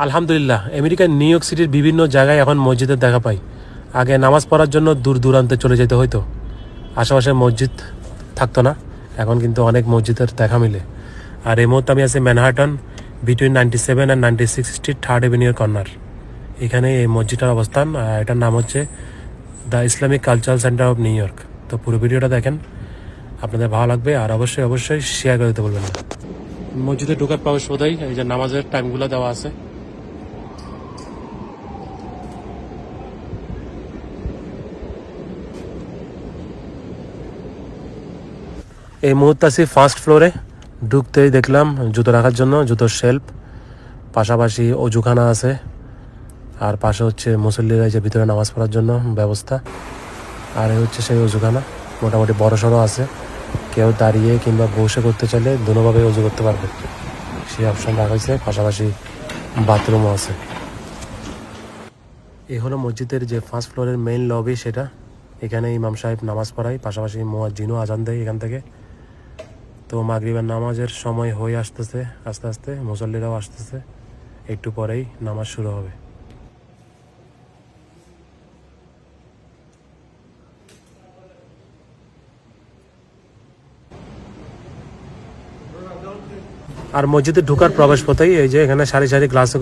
আলহামদুলিল্লাহ, আমেরিকার new York সিটির বিভিন্ন জায়গায় এখন মসজিদের দেখা পাই। আগে নামাজ পড়ার জন্য দূর দূরান্তে চলে যেতে হতো আশেপাশে মসজিদ থাকতো না, এখন কিন্তু অনেক মসজিদের দেখা মিলে। আর এই মুহূর্তে আমি আছি Manhattan between ninety seven and ninety six street third এভিনিউর corner এখানে এই মসজিদটার অবস্থান, আর এটার নাম হচ্ছে the Islamic Cultural Center of New York তো পুরো ভিডিওটা দেখেন, আপনাদের ভালো লাগবে, আর অবশ্যই অবশ্যই শেয়ার করে দিতে বলবেন না। মসজিদে ঢোকার প্রবেশ বোধহয় এই যে নামাজের টাইমগুলো দেওয়া আছে। এই মুহূর্তে আছি ফার্স্ট ফ্লোরে ঢুকতেই দেখলাম জুতো রাখার জন্য, জুতোর শেল্ফ পাশাপাশি অজুখানা আছে। আর পাশে হচ্ছে মুসল্লিরা যে ভিতরে নামাজ পড়ার জন্য ব্যবস্থা। আর এই হচ্ছে সেই অজুখানা। মোটামুটি বড় সড়ো আছে। কেউ দাঁড়িয়ে কিংবা বসে করতে চাইলে দুনোভাবে অজু করতে পারবে। সেই অপশন রাখা হয়েছে। পাশাপাশি বাথরুমও আছে। এই হলো মসজিদের যে ফার্স্ট ফ্লোরের মেইন লবি সেটা। এখানে ইমাম সাহেব নামাজ পড়ায়। পাশাপাশি মোয়াজ্জিনও আজান দেয় এখান থেকে। তো মাগরিবের নামাজের সময় হয়ে আসতেছে, আস্তে আস্তে মুসল্লিরাও আসতেছে, একটু পরেই নামাজ শুরু হবে। আর মসজিদে ঢোকার প্রবেশ পথেই এই যে এখানে সারি সারি গ্লাস